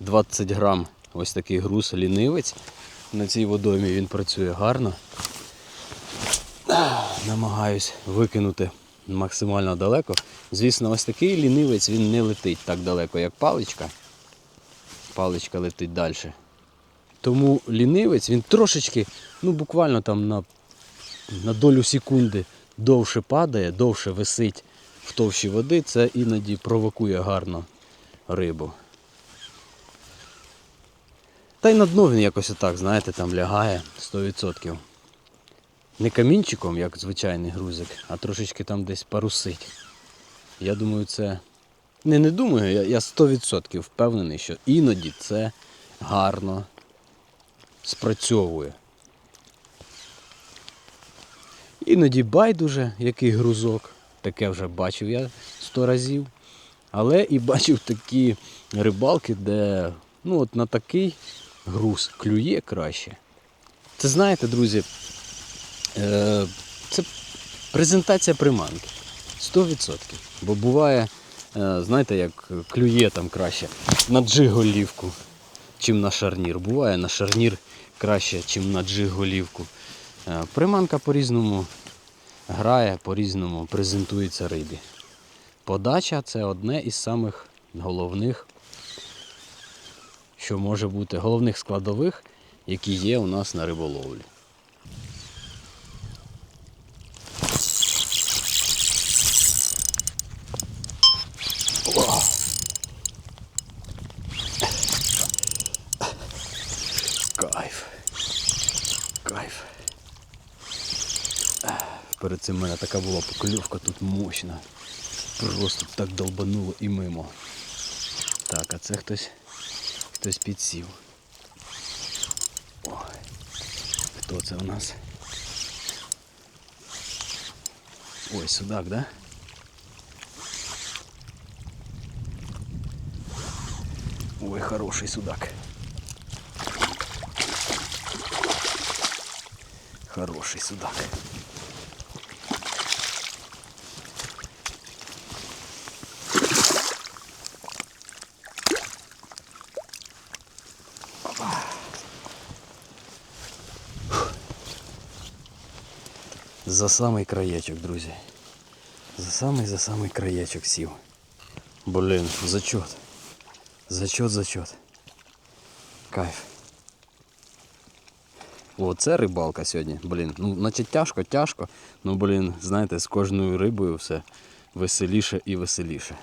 20 грам ось такий груз лінивець. На цій водоймі він працює гарно. Намагаюсь викинути максимально далеко. Звісно, ось такий лінивець він не летить так далеко, як паличка. Паличка летить далі. Тому лінивець він трошечки, ну буквально там на, на долю секунди довше падає, довше висить в товщі води. Це іноді провокує гарно рибу. Та й на дно він якось отак, знаєте, там лягає 100%. Не камінчиком, як звичайний грузик, а трошечки там десь парусить. Я думаю, це. Не, не думаю, я, я 100% впевнений, що іноді це гарно спрацьовує. Іноді байдуже, який грузок. Таке вже бачив я сто разів. Але і бачив такі рибалки, де ну, от на такий груз клює краще. Це знаєте, друзі, е, це презентація приманки. 100%. Бо буває, е, знаєте, як клює там краще на джиголівку, чим на шарнір. Буває на шарнір краще, чим на джиголівку. Е, Приманка по-різному грає, по-різному презентується рибі. Подача це одне із самих головних, що може бути, головних складових, які є у нас на риболовлі. Кайф. Кайф. Перед цим в мене така була покльовка тут мощна. Просто так долбануло і мимо. Так, а це хтось хтось підсів. Ой. Хто це у нас? Ой, судак, да? Ой, хороший судак. Хороший судак. За самий краєчок, друзі. За самий за самий краєчок сів. Блін, зачет. Зачет, зачет. Кайф. О, це рибалка сьогодні. Блін, ну значить тяжко, тяжко. Ну блін, знаєте, з кожною рибою все веселіше і веселіше.